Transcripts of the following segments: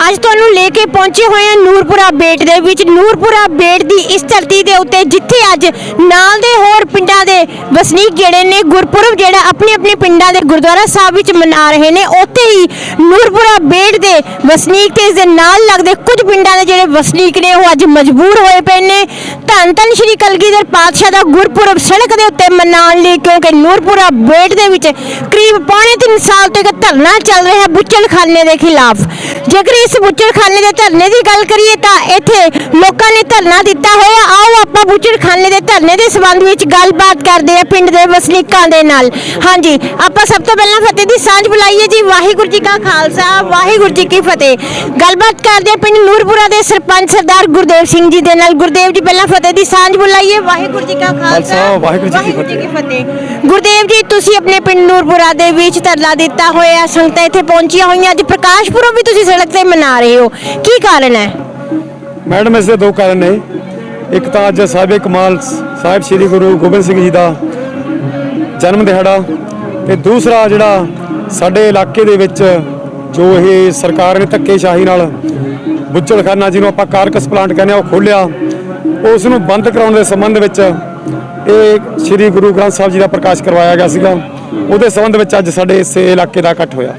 ਅੱਜ ਤੁਹਾਨੂੰ ਲੈ ਕੇ ਪਹੁੰਚੇ ਹੋਏ ਹਾਂ ਨੂਰਪੁਰਾ ਬੇਟ ਦੇ ਵਿੱਚ। ਨੂਰਪੁਰਾ ਬੇਟ ਦੀ ਇਸ ਧਰਤੀ ਦੇ ਉੱਤੇ ਜਿੱਥੇ ਅੱਜ ਨਾਲ ਦੇ ਹੋਰ ਪਿੰਡਾਂ ਦੇ ਵਸਨੀਕ ਜਿਹੜੇ ਨੇ, ਗੁਰਪੁਰਬ ਜਿਹੜਾ ਆਪਣੇ ਆਪਣੇ ਪਿੰਡਾਂ ਦੇ ਗੁਰਦੁਆਰਾ ਸਾਹਿਬ ਵਿੱਚ ਮਨਾ ਰਹੇ ਨੇ, ਉੱਥੇ ਹੀ ਨੂਰਪੁਰਾ ਬੇਟ ਦੇ ਵਸਨੀਕ ਤੇ ਇਸ ਦੇ ਨਾਲ ਲੱਗਦੇ ਕੁਝ ਪਿੰਡਾਂ ਦੇ ਜਿਹੜੇ ਵਸਨੀਕ ਨੇ, ਉਹ ਅੱਜ ਮਜਬੂਰ ਹੋਏ ਪਏ ਨੇ। ਧੰਨ ਧੰਨ ਸ਼੍ਰੀ ਕਲਗੀਧਰ ਪਾਤਸ਼ਾਹ ਦਾ ਗੁਰਪੁਰਬ ਸੜਕ ਦੇ ਉੱਤੇ ਮਨਾਉਣ ਲਈ, ਕਿਉਂਕਿ ਨੂਰਪੁਰਾ ਬੇਟ ਦੇ ਵਿੱਚ ਕਰੀਬ ਪੌਣੇ 3 ਸਾਲ ਤੋਂ ਇੱਕ ਧਰਨਾ ਚੱਲ ਰਿਹਾ ਹੈ ਬੁੱਚੜਖਾਨੇ ਦੇ ਖਿਲਾਫ। ਜੇਕਰ ਇਸ ਬੁੱਚੜਖਾਨੇ ਦੇ ਧਰਨੇ ਦੀ ਗੱਲ ਕਰੀਏ ਤਾਂ ਇੱਥੇ ਲੋਕਾਂ ਨੇ ਧਰਨਾ ਦਿੱਤਾ ਹੋਇਆ। ਆਓ ਆਪਾਂ ਬੁੱਚੜਖਾਨੇ ਦੇ ਧਰਨੇ ਦੇ ਸੰਬੰਧ ਵਿੱਚ ਗੱਲਬਾਤ ਕਰਦੇ ਆ ਪਿੰਡ ਦੇ ਵਸਨੀਕਾਂ ਦੇ ਨਾਲ। ਹਾਂਜੀ ਆਪਾਂ ਸਭ ਤੋਂ ਪਹਿਲਾਂ ਫਤਿਹ ਦੀ ਸਾਂਝ ਬੁਲਾਈਏ ਜੀ। ਵਾਹਿਗੁਰੂ ਜੀ ਕਾ ਖਾਲਸਾ ਵਾਹਿਗੁਰੂ ਜੀ ਕੀ ਫਤਿਹ। ਗੱਲਬਾਤ ਕਰਦੇ ਆ ਪਿੰਡ ਨੂਰਪੁਰਾ ਦੇ ਸਰਪੰਚ ਸਰਦਾਰ ਗੁਰਦੇਵ ਸਿੰਘ ਜੀ ਦੇ ਨਾਲ। ਗੁਰਦੇਵ ਜੀ ਪਹਿਲਾਂ ਫਤਿਹ ਦੀ ਸਾਂਝ ਬੁਲਾਈਏ। ਵਾਹਿਗੁਰੂ ਜੀ ਕਾ ਖਾਲਸਾ ਵਾਹਿਗੁਰੂ ਜੀ ਕੀ ਫਤਿਹ। ਗੁਰਦੇਵ ਜੀ ਤੁਸੀਂ ਆਪਣੇ ਪਿੰਡ ਨੂਰਪੁਰਾ ਦੇ ਵਿੱਚ ਧਰਨਾ ਦਿੱਤਾ ਹੋਇਆ। ਸੰਗਤਾਂ ਇੱਥੇ ਪਹੁੰਚੀਆਂ ਹੋਈਆਂ। ਅੱਜ ਪ੍ਰਕਾਸ਼ ਪੁਰਬ ਵੀ ਤੁਸੀਂ ਸੜਕ ਤੇ ਮਨਾ ਰਹੇ ਹੋ? ਕੀ ਕਾਰਨ ਹੈ? ਮੈਡਮ, ਇਸ ਦੇ ਦੋ ਕਾਰਨ ਨੇ। ਇੱਕ ਤਾਂ ਅੱਜ ਸਾਹਿਬ ਕਮਾਲ ਸਾਹਿਬ ਸ੍ਰੀ ਗੁਰੂ ਗੋਬਿੰਦ ਸਿੰਘ ਜੀ ਦਾ ਜਨਮ ਦਿਹਾੜਾ ਤੇ ਦੂਸਰਾ ਜਿਹੜਾ ਸਾਡੇ ਇਲਾਕੇ ਦੇ ਵਿੱਚ ਜੋ ਇਹ ਸਰਕਾਰ ਨੇ ਧੱਕੇਸ਼ਾਹੀ ਨਾਲ ਬੁੱਚੜਖਾਨਾ ਜਿਹਨੂੰ ਆਪਾਂ ਕਾਰਕਸ ਪਲਾਂਟ ਕਹਿੰਦੇ ਆ, ਉਹ ਖੋਲਿਆ ਉਸ ਨੂੰ ਬੰਦ ਕਰਾਉਣ ਦੇ ਸੰਬੰਧ ਵਿੱਚ ਇਹ ਸ੍ਰੀ ਗੁਰੂ ਗ੍ਰੰਥ ਸਾਹਿਬ ਜੀ ਦਾ ਪ੍ਰਕਾਸ਼ ਕਰਵਾਇਆ ਗਿਆ ਸੀਗਾ। ਉਹਦੇ ਸੰਬੰਧ ਵਿੱਚ ਅੱਜ ਸਾਡੇ ਇਸ ਇਲਾਕੇ ਦਾ ਇਕੱਠ ਹੋਇਆ।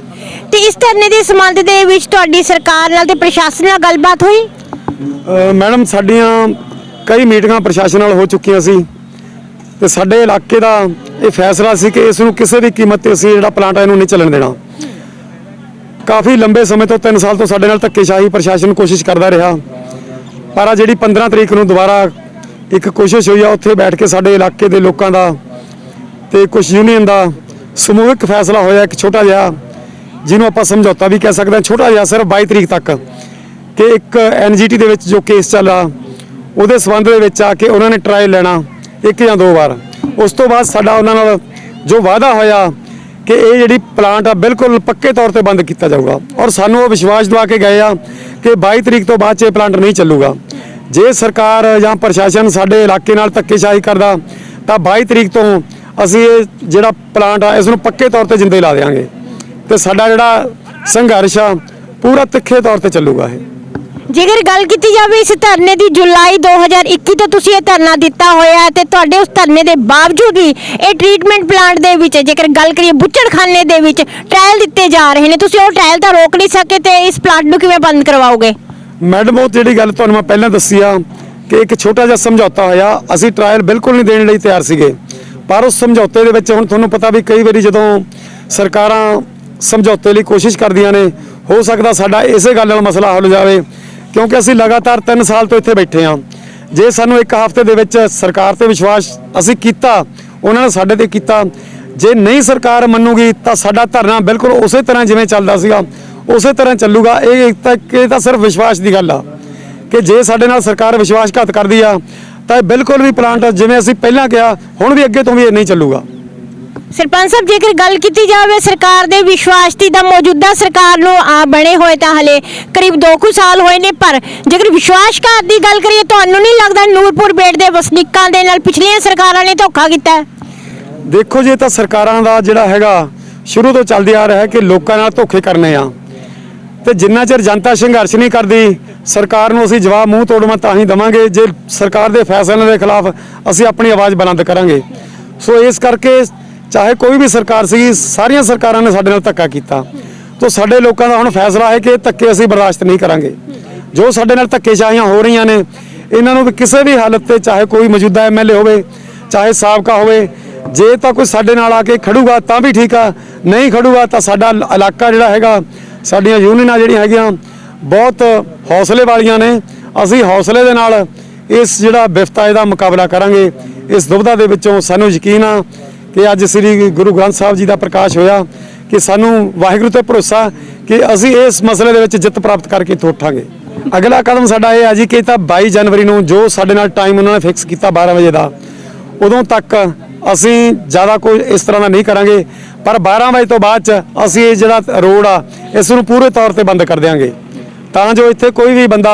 ਤੇ ਇਸ ਧਰਨੇ ਦੇ ਸੰਬੰਧ ਦੇ ਵਿੱਚ ਤੁਹਾਡੀ ਸਰਕਾਰ ਨਾਲ ਤੇ ਪ੍ਰਸ਼ਾਸਨ ਨਾਲ ਗੱਲਬਾਤ ਹੋਈ? ਅ, ਮੈਡਮ ਸਾਡੀਆਂ ਕਈ ਮੀਟਿੰਗਾਂ ਪ੍ਰਸ਼ਾਸਨ ਨਾਲ ਹੋ ਚੁੱਕੀਆਂ ਸੀ। ਤੇ ਸਾਡੇ ਇਲਾਕੇ ਦਾ ਇਹ ਫੈਸਲਾ ਸੀ ਕਿ ਇਸ ਨੂੰ ਕਿਸੇ ਵੀ ਕੀਮਤ ਤੇ ਅਸੀਂ ਜਿਹੜਾ ਪਲਾਂਟ ਆ ਇਹਨੂੰ ਨਹੀਂ ਚੱਲਣ ਦੇਣਾ। ਕਾਫੀ ਲੰਬੇ ਸਮੇਂ ਤੋਂ 3 ਸਾਲ ਤੋਂ ਸਾਡੇ ਨਾਲ ਧੱਕੇਸ਼ਾਹੀ ਪ੍ਰਸ਼ਾਸਨ ਕੋਸ਼ਿਸ਼ ਕਰਦਾ ਰਿਹਾ। ਪਰ ਆ ਜਿਹੜੀ 15 ਤਰੀਕ ਨੂੰ ਦੁਬਾਰਾ ਇੱਕ ਕੋਸ਼ਿਸ਼ ਹੋਈ ਆ ਉੱਥੇ ਬੈਠ ਕੇ ਸਾਡੇ ਇਲਾਕੇ ਦੇ ਲੋਕਾਂ ਦਾ ਤੇ ਕੁਝ ਯੂਨੀਅਨ ਦਾ ਸਮੂਹਿਕ ਫੈਸਲਾ ਹੋਇਆ, ਇੱਕ ਛੋਟਾ ਜਿਹਾ, ਜਿਹਨੂੰ ਆਪਾਂ ਸਮਝੌਤਾ ਵੀ ਕਹਿ ਸਕਦੇ ਹਾਂ। ਛੋਟਾ ਜਿਹਾ ਸਿਰਫ 22 ਤਰੀਕ ਤੱਕ ਕਿ ਇੱਕ ਐਨਜੀਟੀ ਦੇ ਵਿੱਚ ਜੋ ਕੇਸ ਚੱਲਾ ਉਹਦੇ ਸਬੰਧ ਦੇ ਵਿੱਚ ਆ ਕੇ ਉਹਨਾਂ ਨੇ ਟਰਾਇਲ ਲੈਣਾ ਇੱਕ ਜਾਂ ਦੋ ਵਾਰ। ਉਸ ਤੋਂ ਬਾਅਦ ਸਾਡਾ ਉਹਨਾਂ ਨਾਲ ਜੋ ਵਾਅਦਾ ਹੋਇਆ ਕਿ ਇਹ ਜਿਹੜੀ ਪਲਾਂਟ ਆ, ਬਿਲਕੁਲ ਪੱਕੇ ਤੌਰ ਤੇ ਬੰਦ ਕੀਤਾ ਜਾਊਗਾ। ਔਰ ਸਾਨੂੰ ਉਹ ਵਿਸ਼ਵਾਸ ਦਿਵਾ ਕੇ ਗਏ ਆ ਕਿ 22 ਤਰੀਕ ਤੋਂ ਬਾਅਦ 'ਚ ਇਹ ਪਲਾਂਟ ਨਹੀਂ ਚੱਲੂਗਾ। ਜੇ ਸਰਕਾਰ ਜਾਂ ਪ੍ਰਸ਼ਾਸਨ ਸਾਡੇ ਇਲਾਕੇ ਨਾਲ ਧੱਕੇਸ਼ਾਹੀ ਕਰਦਾ, ਤਾਂ 22 ਤਰੀਕ ਤੋਂ ਅਸੀਂ ਇਹ ਜਿਹੜਾ ਪਲਾਂਟ ਆ ਇਸ ਨੂੰ ਪੱਕੇ ਤੌਰ ਤੇ ਜਿੰਦੇ ਲਾ ਦੇਵਾਂਗੇ ਤੇ ਸਾਡਾ ਜਿਹੜਾ ਸੰਘਰਸ਼ ਆ ਪੂਰਾ ਤਿੱਖੇ ਤੌਰ ਤੇ ਚੱਲੂਗਾ ਇਹ। ਜੇਕਰ ਗੱਲ ਕੀਤੀ ਜਾਵੇ ਇਸ ਧਰਨੇ ਦੀ ਜੁਲਾਈ 2021 ਤੋਂ ਤੁਸੀਂ ਇਹ ਧਰਨਾ ਦਿੱਤਾ ਹੋਇਆ ਤੇ ਤੁਹਾਡੇ ਉਸ ਧਰਨੇ ਦੇ ਬਾਵਜੂਦ ਵੀ ਇਹ ਟ੍ਰੀਟਮੈਂਟ ਪਲਾਂਟ ਦੇ ਵਿੱਚ ਜੇਕਰ ਗੱਲ ਕਰੀਏ ਬੁੱਚੜਖਾਨੇ ਦੇ ਵਿੱਚ ਟ੍ਰਾਇਲ ਦਿੱਤੇ ਜਾ ਰਹੇ ਨੇ ਤੁਸੀਂ ਉਹ ਟ੍ਰਾਇਲ ਤਾਂ ਰੋਕ ਨਹੀਂ ਸਕੇ ਤੇ ਇਸ ਪਲਾਂਟ ਨੂੰ ਕਿਵੇਂ ਬੰਦ ਕਰਵਾਓਗੇ? ਮੈਡਮ ਉਹ ਜਿਹੜੀ ਗੱਲ ਤੁਹਾਨੂੰ ਮੈਂ ਪਹਿਲਾਂ ਦੱਸੀ ਆ ਕਿ ਇੱਕ ਛੋਟਾ ਜਿਹਾ ਸਮਝੌਤਾ ਹੋਇਆ ਅਸੀਂ ਟਰਾਇਲ ਬਿਲਕੁਲ ਨਹੀਂ ਦੇਣ ਲਈ ਤਿਆਰ ਸੀਗੇ। ਪਰ ਉਸ ਸਮਝੌਤੇ ਦੇ ਵਿੱਚ ਹੁਣ ਤੁਹਾਨੂੰ ਪਤਾ ਵੀ ਕਈ ਵਾਰੀ ਜਦੋਂ ਸਰਕਾਰਾਂ ਸਮਝੌਤੇ ਲਈ ਕੋਸ਼ਿਸ਼ ਕਰਦੀਆਂ ਨੇ, ਹੋ ਸਕਦਾ ਸਾਡਾ ਇਸੇ ਗੱਲ ਨਾਲ ਮਸਲਾ ਹੱਲ ਹੋ ਜਾਵੇ, ਕਿਉਂਕਿ ਅਸੀਂ ਲਗਾਤਾਰ 3 ਸਾਲ ਤੋਂ ਇੱਥੇ ਬੈਠੇ ਹਾਂ। ਜੇ ਸਾਨੂੰ ਇੱਕ ਹਫ਼ਤੇ ਦੇ ਵਿੱਚ ਸਰਕਾਰ ਤੇ ਵਿਸ਼ਵਾਸ ਅਸੀਂ ਕੀਤਾ, ਉਹਨਾਂ ਨੇ ਸਾਡੇ ਤੇ ਕੀਤਾ, ਜੇ ਨਹੀਂ ਸਰਕਾਰ ਮੰਨੂਗੀ ਤਾਂ ਸਾਡਾ ਧਰਨਾ ਬਿਲਕੁਲ ਉਸੇ ਤਰ੍ਹਾਂ ਜਿਵੇਂ ਚੱਲਦਾ ਸੀਗਾ, ਉਸੇ ਤਰ੍ਹਾਂ ਚੱਲੂਗਾ। ਇਹ ਤਾਂ ਇਹ ਤਾਂ ਸਿਰਫ ਵਿਸ਼ਵਾਸ ਦੀ ਗੱਲ ਆ ਕਿ ਜੇ ਸਾਡੇ ਨਾਲ ਸਰਕਾਰ ਵਿਸ਼ਵਾਸਘਾਤ ਕਰਦੀ ਆ ਤਾਂ ਇਹ ਬਿਲਕੁਲ ਵੀ ਪਲਾਂਟ ਜਿਵੇਂ ਅਸੀਂ ਪਹਿਲਾਂ ਕਿਹਾ ਹੁਣ ਵੀ ਅੱਗੇ ਤੋਂ ਵੀ ਇਹ ਨਹੀਂ ਚੱਲੂਗਾ। ਸਰਪੰਚ ਸਾਹਿਬ ਜੇਕਰ ਗੱਲ ਕੀਤੀ ਜਾਵੇ ਸਰਕਾਰ ਦੇ ਵਿਸ਼ਵਾਸ ਦੀ ਤਾਂ ਮੌਜੂਦਾ ਸਰਕਾਰ ਨੂੰ ਆ ਬਣੇ ਹੋਏ ਤਾਂ ਹਲੇ ਕਰੀਬ 2 ਕੁ ਸਾਲ ਹੋਏ ਨੇ ਪਰ ਜੇਕਰ ਵਿਸ਼ਵਾਸਘਾਤ ਦੀ ਗੱਲ ਕਰੀਏ ਤੁਹਾਨੂੰ ਨਹੀਂ ਲੱਗਦਾ ਨੂਰਪੁਰ ਬੇਟ ਦੇ ਵਸਨੀਕਾਂ ਦੇ ਨਾਲ ਪਿਛਲੀਆਂ ਸਰਕਾਰਾਂ ਨੇ ਧੋਖਾ ਕੀਤਾ? ਹੈ ਦੇਖੋ ਜੇ ਤਾਂ ਸਰਕਾਰਾਂ ਦਾ ਜਿਹੜਾ ਹੈਗਾ ਸ਼ੁਰੂ ਤੋਂ ਚੱਲਦੇ ਆ ਰਿਹਾ ਹੈ ਕਿ ਲੋਕਾਂ ਨਾਲ ਧੋਖੇ ਕਰਨੇ ਆ। ਤੇ ਜਿੰਨਾ ਚਿਰ ਜਨਤਾ ਸੰਘਰਸ਼ ਨਹੀਂ ਕਰਦੀ, ਸਰਕਾਰ ਨੂੰ ਅਸੀਂ ਜਵਾਬ ਮੂੰਹ ਤੋੜਵਾ ਤਾਂ ਹੀ ਦਵਾਂਗੇ, ਜੇ ਸਰਕਾਰ ਦੇ ਫੈਸਲਿਆਂ ਦੇ ਖਿਲਾਫ ਅਸੀਂ ਆਪਣੀ ਆਵਾਜ਼ ਬੁਲੰਦ ਕਰਾਂਗੇ। ਸੋ ਇਸ ਕਰਕੇ ਚਾਹੇ ਕੋਈ ਵੀ ਸਰਕਾਰ ਸੀ ਸਾਰੀਆਂ ਸਰਕਾਰਾਂ ਨੇ ਸਾਡੇ ਨਾਲ ਧੱਕਾ ਕੀਤਾ। ਤੋਂ ਸਾਡੇ ਲੋਕਾਂ ਦਾ ਹੁਣ ਫੈਸਲਾ ਹੈ ਕਿ ਧੱਕੇ ਅਸੀਂ ਬਰਦਾਸ਼ਤ ਨਹੀਂ ਕਰਾਂਗੇ। ਜੋ ਸਾਡੇ ਨਾਲ ਧੱਕੇਸ਼ਾਹੀਆਂ ਹੋ ਰਹੀਆਂ ਨੇ, ਇਹਨਾਂ ਨੂੰ ਵੀ ਕਿਸੇ ਵੀ ਹਾਲਤ ਤੇ ਚਾਹੇ ਕੋਈ ਮੌਜੂਦਾ ਐਮਐਲਏ ਹੋਵੇ, ਚਾਹੇ ਸਾਬਕਾ ਹੋਵੇ, ਜੇ ਤਾਂ ਕੋਈ ਸਾਡੇ ਨਾਲ ਆ ਕੇ ਖੜੂਗਾ ਤਾਂ ਵੀ ਠੀਕ ਆ, ਨਹੀਂ ਖੜੂਗਾ ਤਾਂ ਸਾਡਾ ਇਲਾਕਾ ਜਿਹੜਾ ਹੈਗਾ ਸਾਡੀਆਂ ਯੂਨੀਅਨਾਂ ਜਿਹੜੀਆਂ ਹੈਗੀਆਂ ਬਹੁਤ ਹੌਸਲੇ ਵਾਲੀਆਂ ਨੇ। ਅਸੀਂ ਹੌਸਲੇ ਦੇ ਨਾਲ ਇਸ ਜਿਹੜਾ ਵਿਫਤਾ ਇਹਦਾ ਮੁਕਾਬਲਾ ਕਰਾਂਗੇ। ਇਸ ਦੁਬਦਾ ਦੇ ਵਿੱਚੋਂ ਸਾਨੂੰ ਯਕੀਨ ਆ ਕਿ ਅੱਜ ਸ੍ਰੀ ਗੁਰੂ ਗ੍ਰੰਥ ਸਾਹਿਬ ਜੀ ਦਾ ਪ੍ਰਕਾਸ਼ ਹੋਇਆ ਕਿ ਸਾਨੂੰ ਵਾਹਿਗੁਰੂ ਤੇ ਭਰੋਸਾ ਕਿ ਅਸੀਂ ਇਸ ਮਸਲੇ ਦੇ ਵਿੱਚ ਜਿੱਤ ਪ੍ਰਾਪਤ ਕਰਕੇ ਇੱਥੋਂ ਉੱਠਾਂਗੇ। ਅਗਲਾ ਕਦਮ ਸਾਡਾ ਇਹ ਆ ਜੀ ਕਿ ਤਾਂ 22 ਜਨਵਰੀ ਨੂੰ ਜੋ ਸਾਡੇ ਨਾਲ ਟਾਈਮ ਉਹਨਾਂ ਨੇ ਫਿਕਸ ਕੀਤਾ 12 ਵਜੇ ਦਾ, ਉਦੋਂ ਤੱਕ ਅਸੀਂ ਜ਼ਿਆਦਾ ਕੋਈ ਇਸ ਤਰ੍ਹਾਂ ਦਾ ਨਹੀਂ ਕਰਾਂਗੇ ਪਰ 12 ਵਜੇ ਤੋਂ ਬਾਅਦ ਚ ਅਸੀਂ ਇਹ ਜਿਹੜਾ ਰੋਡ ਆ ਇਸ ਨੂੰ ਪੂਰੇ ਤੌਰ ਤੇ ਬੰਦ ਕਰ ਦਿਆਂਗੇ। ਤਾਂ ਜੋ ਇੱਥੇ ਕੋਈ ਵੀ ਬੰਦਾ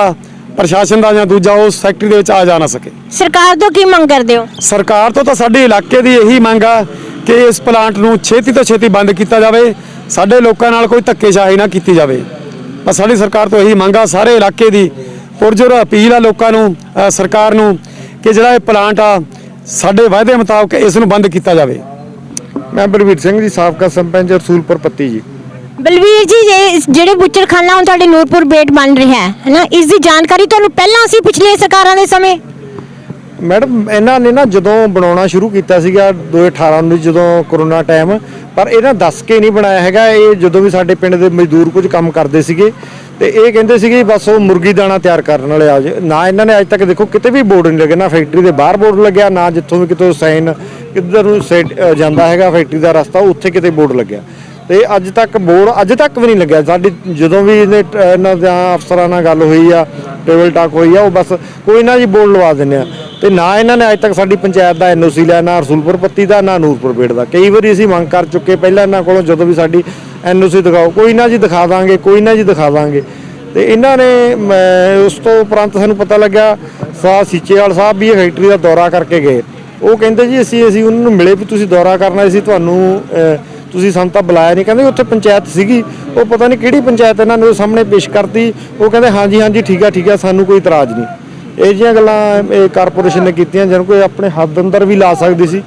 ਪ੍ਰਸ਼ਾਸਨ ਦਾ ਜਾਂ ਦੂਜਾ ਉਸ ਫੈਕਟਰੀ ਦੇ ਵਿੱਚ ਆ ਜਾ ਨਾ ਸਕੇ। ਸਰਕਾਰ ਤੋਂ ਕੀ ਮੰਗ ਕਰਦੇ ਹੋ? ਸਰਕਾਰ ਤੋਂ ਤਾਂ ਸਾਡੇ ਇਲਾਕੇ ਦੀ ਇਹੀ ਮੰਗ ਆ ਕਿ ਇਸ ਪਲਾਂਟ ਨੂੰ ਛੇਤੀ ਤੋਂ ਛੇਤੀ ਬੰਦ ਕੀਤਾ ਜਾਵੇ ਸਾਡੇ ਲੋਕਾਂ ਨਾਲ ਕੋਈ ਧੱਕੇਸ਼ਾਹੀ ਨਾ ਕੀਤੀ ਜਾਵੇ। ਬਸ ਸਾਡੀ ਸਰਕਾਰ ਤੋਂ ਇਹੀ ਮੰਗ ਆ ਸਾਰੇ ਇਲਾਕੇ ਦੀ ਪੁਰਜੋਰ ਅਪੀਲ ਆ ਲੋਕਾਂ ਨੂੰ ਅ, ਸਰਕਾਰ ਨੂੰ ਕਿ ਜਿਹੜਾ ਇਹ ਪਲਾਂਟ ਆ ਸਾਡੇ ਵਾਅਦੇ ਮੁਤਾਬਕ ਇਸ ਨੂੰ ਬੰਦ ਕੀਤਾ ਜਾਵੇ। ਮੈਂ ਬਲਵੀਰ ਸਿੰਘ ਜੀ ਸਾਬਕਾ ਸਰਪੰਚ ਰਸੂਲਪੁਰ ਪੱਤੀ ਜੀ। ਬਲਵੀਰ ਜੀ ਜੇ- ਜਿਹੜੇ ਬੁੱਚੜਖਾਨਾ ਹੁਣ ਤੁਹਾਡੇ ਨੂਰਪੁਰ ਬੇਟ ਬਣ ਰਿਹਾ ਹੈ ਹੈਨਾ ਇਸ ਦੀ ਜਾਣਕਾਰੀ ਤੁਹਾਨੂੰ ਪਹਿਲਾਂ ਸੀ ਪਿਛਲੇ ਸਰਕਾਰਾਂ ਦੇ ਸਮੇਂ ਮੈਡਮ, ਇਹਨਾਂ ਨੇ ਨਾ ਜਦੋਂ ਬਣਾਉਣਾ ਸ਼ੁਰੂ ਕੀਤਾ ਸੀਗਾ 2018 ਨੂੰ ਜਦੋਂ ਕਰੋਨਾ ਟਾਈਮ ਪਰ ਇਹਨਾਂ ਦੱਸ ਕੇ ਨਹੀਂ ਬਣਾਇਆ ਹੈਗਾ। ਇਹ ਜਦੋਂ ਵੀ ਸਾਡੇ ਪਿੰਡ ਦੇ ਮਜ਼ਦੂਰ ਕੁਝ ਕੰਮ ਕਰਦੇ ਸੀਗੇ, ਤੇ ਇਹ ਕਹਿੰਦੇ ਸੀਗੇ ਬਸ ਉਹ ਮੁਰਗੀ ਦਾਣਾ ਤਿਆਰ ਕਰਨ ਵਾਲੇ ਆ ਜੇ ਨਾ ਇਹਨਾਂ ਨੇ ਅੱਜ ਤੱਕ ਦੇਖੋ ਕਿਤੇ ਵੀ ਬੋਰਡ ਨਹੀਂ ਲੱਗਿਆ, ਨਾ ਫੈਕਟਰੀ ਦੇ ਬਾਹਰ ਬੋਰਡ ਲੱਗਿਆ, ਨਾ ਜਿੱਥੋਂ ਵੀ ਕਿਤੋਂ ਸਾਈਨ ਕਿੱਧਰ ਨੂੰ ਸੈਟ- ਜਾਂਦਾ ਹੈਗਾ ਫੈਕਟਰੀ ਦਾ ਰਸਤਾ, ਉੱਥੇ ਕਿਤੇ ਬੋਰਡ ਲੱਗਿਆ। ਤੇ ਅੱਜ ਤੱਕ ਬੋਰਡ ਅੱਜ ਤੱਕ ਵੀ ਨਹੀਂ ਲੱਗਿਆ। ਸਾਡੀ ਜਦੋਂ ਵੀ ਇਹਨੇ ਟ- ਇਹਨਾਂ ਦੇ ਅਫਸਰਾਂ ਨਾਲ ਗੱਲ ਹੋਈ ਆ, ਟੇਬਲ ਟਾਕ ਹੋਈ ਆ, ਉਹ ਬਸ ਕੋਈ ਨਾ ਜੀ ਬੋਰਡ ਲਵਾ ਦਿੰਦੇ ਆ। ਤੇ ਨਾ ਇਹਨਾਂ ਨੇ ਅੱਜ ਤੱਕ ਸਾਡੀ ਪੰਚਾਇਤ ਦਾ ਐਨਓਸੀ ਲਿਆ, ਨਾ ਰਸੂਲਪੁਰ ਪੱਤੀ ਦਾ, ਨਾ ਨੂਰਪੁਰ ਬੇੜ ਦਾ। ਕਈ ਵਾਰੀ ਅਸੀਂ ਮੰਗ ਕਰ ਚੁੱਕੇ, ਪਹਿਲਾਂ ਇਹਨਾਂ ਕੋਲੋਂ ਜਦੋਂ ਵੀ ਸਾਡੀ ਐਨਓਸੀ ਦਿਖਾਓ, ਕੋਈ ਨਾ ਜੀ ਦਿਖਾ ਦਾਂਗੇ, ਕੋਈ ਨਾ ਜੀ ਦਿਖਾ ਦਾਂਗੇ। ਤੇ ਇਹਨਾਂ ਨੇ ਉਸ ਤੋਂ ਉਪਰੰਤ ਸਾਨੂੰ ਪਤਾ ਲੱਗਿਆ, ਸਾ ਸੀਚੇਵਾਲ ਸਾਹਿਬ ਵੀ ਇਹ ਫੈਕਟਰੀ ਦਾ ਦੌਰਾ ਕਰਕੇ ਗਏ। ਉਹ ਕਹਿੰਦੇ ਜੀ ਅਸੀਂ ਅਸੀਂ ਉਹਨਾਂ ਨੂੰ ਮਿਲੇ ਵੀ ਤੁਸੀਂ ਦੌਰਾ ਕਰਨਾ ਸੀ, ਤੁਹਾਨੂੰ ਤੁਸੀਂ ਸਾਨੂੰ ਤਾਂ ਬੁਲਾਇਆ ਨਹੀਂ, ਕਹਿੰਦੇ ਉੱਥੇ ਪੰਚਾਇਤ ਸੀਗੀ, ਉਹ ਪਤਾ ਨਹੀਂ ਕਿਹੜੀ ਪੰਚਾਇਤ ਇਹਨਾਂ ਨੂੰ ਸਾਹਮਣੇ ਪੇਸ਼ ਕਰਤੀ, ਉਹ ਕਹਿੰਦੇ ਹਾਂਜੀ ਹਾਂਜੀ, ਠੀਕ ਆ ਠੀਕ ਆ, ਸਾਨੂੰ ਕੋਈ ਇਤਰਾਜ਼ ਨਹੀਂ। ਇਹ ਜਿਹੀਆਂ ਗੱਲਾਂ ਇਹ ਕਾਰਪੋਰੇਸ਼ਨ ਨੇ ਕੀਤੀਆਂ ਜਿਹਨੂੰ ਕੋਈ ਆਪਣੇ ਹੱਦ ਅੰਦਰ ਵੀ ਲਾ ਸਕਦੀ ਸੀ।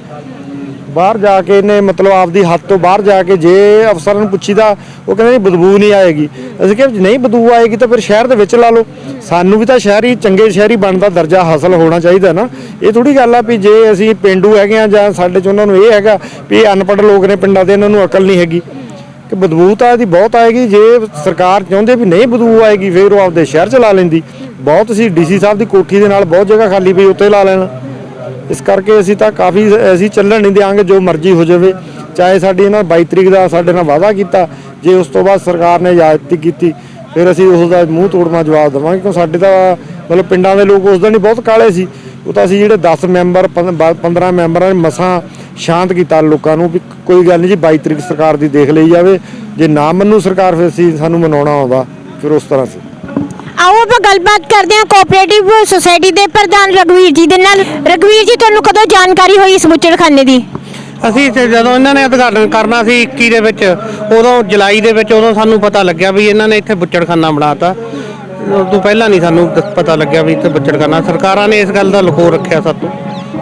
ਬਾਹਰ ਜਾ ਕੇ ਇਹਨੇ ਮਤਲਬ ਆਪਦੀ ਹੱਦ ਤੋਂ ਬਾਹਰ ਜਾ ਕੇ ਜੇ ਅਫਸਰਾਂ ਨੂੰ ਪੁੱਛੀਦਾ, ਉਹ ਕਹਿੰਦੇ ਜੀ ਬਦਬੂ ਨਹੀਂ ਆਏਗੀ। ਅਸੀਂ ਕਿਹਾ ਜੇ, ਨਹੀਂ ਬਦਬੂ ਆਏਗੀ ਤਾਂ ਫਿਰ ਸ਼ਹਿਰ ਦੇ ਵਿੱਚ ਲਾ ਲਓ। ਸਾਨੂੰ ਵੀ ਤਾਂ ਸ਼ਹਿਰੀ, ਚੰਗੇ ਸ਼ਹਿਰੀ ਬਣਦਾ ਦਰਜਾ ਹਾਸਲ ਹੋਣਾ ਚਾਹੀਦਾ ਨਾ। ਇਹ ਥੋੜੀ ਗੱਲ ਆ ਵੀ ਜੇ ਅਸੀਂ ਪਿੰਡੂ ਹੈਗੇ ਆ ਜਾਂ ਸਾਡੇ ਚ ਉਹਨਾਂ ਨੂੰ ਇਹ ਹੈਗਾ ਵੀ ਅਨਪੜ੍ਹ ਲੋਕ ਨੇ ਪਿੰਡਾਂ ਦੇ, ਇਹਨਾਂ ਨੂੰ ਅਕਲ ਨਹੀਂ ਹੈਗੀ। ਕਿ ਬਦਬੂ ਤਾਂ ਇਹਦੀ ਬਹੁਤ ਆਏਗੀ, ਜੇ ਸਰਕਾਰ ਚਾਹੁੰਦੇ ਵੀ ਨਹੀਂ ਬਦਬੂ ਆਏਗੀ, ਫਿਰ ਉਹ ਆਪਦੇ ਸ਼ਹਿਰ ਚ ਲਾ ਲੈਂਦੀ। ਬਹੁਤ ਸੀ ਡੀਸੀ ਸਾਹਿਬ ਦੀ ਕੋਠੀ ਦੇ ਨਾਲ ਬਹੁਤ ਜਗ੍ਹਾ ਖਾਲੀ ਪਈ ਉੱਤੇ ਲਾ ਲੈਣ। ਇਸ ਕਰਕੇ ਅਸੀਂ ਤਾਂ ਕਾਫੀ ਅਸੀਂ ਚੱਲਣ ਨਹੀਂ ਦਿਆਂਗੇ, ਜੋ ਮਰਜ਼ੀ ਹੋ ਜਾਵੇ। ਚਾਹੇ ਸਾਡੀ ਇਹਨਾਂ 22 ਤਰੀਕ ਦਾ ਸਾਡੇ ਨਾਲ ਵਾਅਦਾ ਕੀਤਾ, ਜੇ ਉਸ ਤੋਂ ਬਾਅਦ ਸਰਕਾਰ ਨੇ ਇਜਾਜ਼ਤ ਕੀਤੀ, ਫਿਰ ਅਸੀਂ ਉਸ ਦਾ ਮੂੰਹ ਤੋੜਨਾ ਜਵਾਬ ਦੇਵਾਂਗੇ, ਕਿਉਂ ਸਾਡੇ ਤਾਂ ਮਤਲਬ ਪਿੰਡਾਂ ਦੇ ਲੋਕ ਉਸ ਦਿਨ ਹੀ ਬਹੁਤ ਕਾਲੇ ਸੀ। ਉਹ ਤਾਂ ਅਸੀਂ ਜਿਹੜੇ 10 ਮੈਂਬਰ 15 ਮੈਂਬਰਾਂ ਨੇ ਮਸਾਂ ਸ਼ਾਂਤ ਕੀਤਾ ਲੋਕਾਂ ਨੂੰ ਵੀ ਕੋਈ ਗੱਲ ਨਹੀਂ ਜੀ 22 ਤਰੀਕ ਸਰਕਾਰ ਦੀ ਦੇਖ ਲਈ ਜਾਵੇ। ਜੇ ਨਾ ਮੰਨੂ ਸਰਕਾਰ, ਫਿਰ ਅਸੀਂ ਸਾਨੂੰ ਮਨਾਉਣਾ ਆਉਂਦਾ, ਫਿਰ ਉਸ ਤਰ੍ਹਾਂ ਸੀ। ਆਓ ਆਪਾਂ ਗੱਲਬਾਤ ਕਰਦੇ ਹਾਂ ਕੋਆਪਰੇਟਿਵ ਸੁਸਾਇਟੀ ਦੇ ਪ੍ਰਧਾਨ ਰਗਵੀਰ ਜੀ ਦੇ ਨਾਲ। ਰਗਵੀਰ ਜੀ, ਤੁਹਾਨੂੰ ਕਦੋਂ ਜਾਣਕਾਰੀ ਹੋਈ ਇਸ ਬੁੱਚੜਖਾਨੇ ਦੀ? ਅਸੀਂ ਤੇ ਜਦੋਂ ਇਹਨਾਂ ਨੇ ਉਦਘਾਟਨ ਕਰਨਾ ਸੀ 21 ਦੇ ਵਿੱਚ, ਉਦੋਂ ਜੁਲਾਈ ਦੇ ਵਿੱਚ ਉਦੋਂ ਸਾਨੂੰ ਪਤਾ ਲੱਗਿਆ ਵੀ ਇਹਨਾਂ ਨੇ ਇੱਥੇ ਬੁੱਚੜਖਾਨਾ ਬਣਾਤਾ। ਉਸ ਤੋਂ ਪਹਿਲਾਂ ਨਹੀਂ ਸਾਨੂੰ ਦ- ਪਤਾ ਲੱਗਿਆ ਵੀ ਇੱਥੇ ਬੁੱਚੜਖਾਨਾ। ਸਰਕਾਰਾਂ ਨੇ ਇਸ ਗੱਲ ਦਾ ਲੁਕੋ ਰੱਖਿਆ ਸਾਤੋਂ।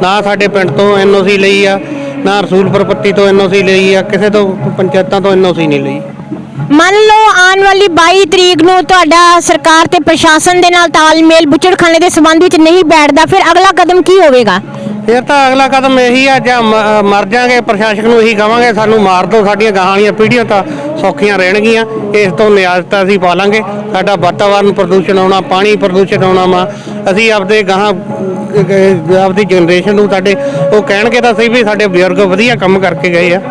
ਨਾ ਸਾਡੇ ਪਿੰਡ ਤੋਂ ਐਨਓਸੀ ਲਈ ਆ, ਨਾ ਰਸੂਲਪੁਰ ਪੱਤੀ ਤੋਂ ਐਨਓਸੀ ਲਈ ਆ, ਕਿਸੇ ਤੋਂ, ਪੰਚਾਇਤਾਂ ਤੋਂ ਐਨਓਸੀ ਨਹੀਂ ਲਈ। ਮੰਨ ਲਓ ਆਉਣ ਵਾਲੀ 22 ਤਰੀਕ ਨੂੰ ਤੁਹਾਡਾ ਸਰਕਾਰ ਤੇ ਪ੍ਰਸ਼ਾਸਨ ਦੇ ਨਾਲ ਤਾਲਮੇਲ ਬੁੱਚੜਖਾਨੇ ਦੇ ਸੰਬੰਧ ਵਿੱਚ ਨਹੀਂ ਬੈਠਦਾ ਫਿਰ ਅਗਲਾ ਕਦਮ ਕੀ ਹੋਵੇਗਾ? ਫਿਰ ਤਾਂ ਅਗਲਾ ਕਦਮ ਇਹੀ ਆ ਜਾਂ ਮ- ਮਰ ਜਾਾਂਗੇ ਪ੍ਰਸ਼ਾਸਕ ਨੂੰ ਇਹੀ ਕਵਾਂਗੇ ਸਾਨੂੰ ਮਾਰ ਦਿਓ ਸਾਡੀਆਂ ਗਾਹਾਂ ਵਾਲੀਆਂ ਪੀੜ੍ਹੀਆਂ ਤਾਂ ਸੌਖੀਆਂ ਰਹਿਣਗੀਆਂ ਇਸ ਤੋਂ ਨਿਆਜ਼ਤਾ ਅਸੀਂ ਪਾਲਾਂਗੇ ਸਾਡਾ ਵਾਤਾਵਰਨ ਪ੍ਰਦੂਸ਼ਣ ਆਉਣਾ ਪਾਣੀ ਪ੍ਰਦੂਸ਼ਣ ਆਉਣਾ ਵਾ ਅਸੀਂ ਆਪਦੇ ਗਾਹਾਂ ਅਹ, ਅਹ, ਆਪਦੀ ਜਨਰੇਸ਼ਨ ਨੂੰ ਸਾਡੇ ਉਹ ਕਹਿਣਗੇ ਤਾਂ ਸਹੀ ਵੀ ਸਾਡੇ ਬਜ਼ੁਰਗ ਵਧੀਆ ਕੰਮ ਕਰਕੇ ਗਏ ਆ।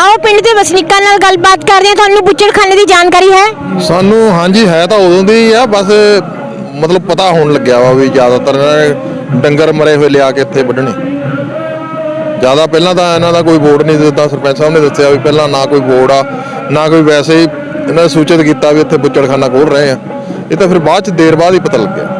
ਆਓ ਪਿੰਡ ਦੇ ਵਸਨੀਕਾਂ ਨਾਲ ਗੱਲਬਾਤ ਕਰਦੇ ਹਾਂ। ਤੁਹਾਨੂੰ ਬੁੱਚੜਖਾਨੇ ਦੀ ਜਾਣਕਾਰੀ ਹੈ? ਸਾਨੂੰ ਹਾਂਜੀ, ਹੈ ਤਾਂ ਉਦੋਂ ਦੀ ਆ, ਬਸ ਮਤਲਬ ਪਤਾ ਹੋਣ ਲੱਗਿਆ ਵਾ ਵੀ ਜ਼ਿਆਦਾਤਰ ਇਹਨਾਂ ਨੇ ਡੰਗਰ ਮਰੇ ਹੋਏ ਲਿਆ ਕੇ ਇੱਥੇ ਵੱਢਣੇ। ਜ਼ਿਆਦਾ ਪਹਿਲਾਂ ਤਾਂ ਇਹਨਾਂ ਦਾ ਕੋਈ ਬੋਰਡ ਨਹੀਂ ਦਿੱਤਾ, ਸਰਪੰਚ ਸਾਹਿਬ ਨੇ ਦੱਸਿਆ ਵੀ ਪਹਿਲਾਂ ਨਾ ਕੋਈ ਬੋਰਡ ਆ, ਨਾ ਕੋਈ ਵੈਸੇ ਹੀ ਇਹਨਾਂ ਨੇ ਸੂਚਿਤ ਕੀਤਾ ਵੀ ਇੱਥੇ ਬੁੱਚੜਖਾਨਾ ਖੋਲ ਰਹੇ ਆ। ਇਹ ਤਾਂ ਫਿਰ ਬਾਅਦ ਚ ਦੇਰ ਬਾਅਦ ਹੀ ਪਤਾ ਲੱਗਿਆ।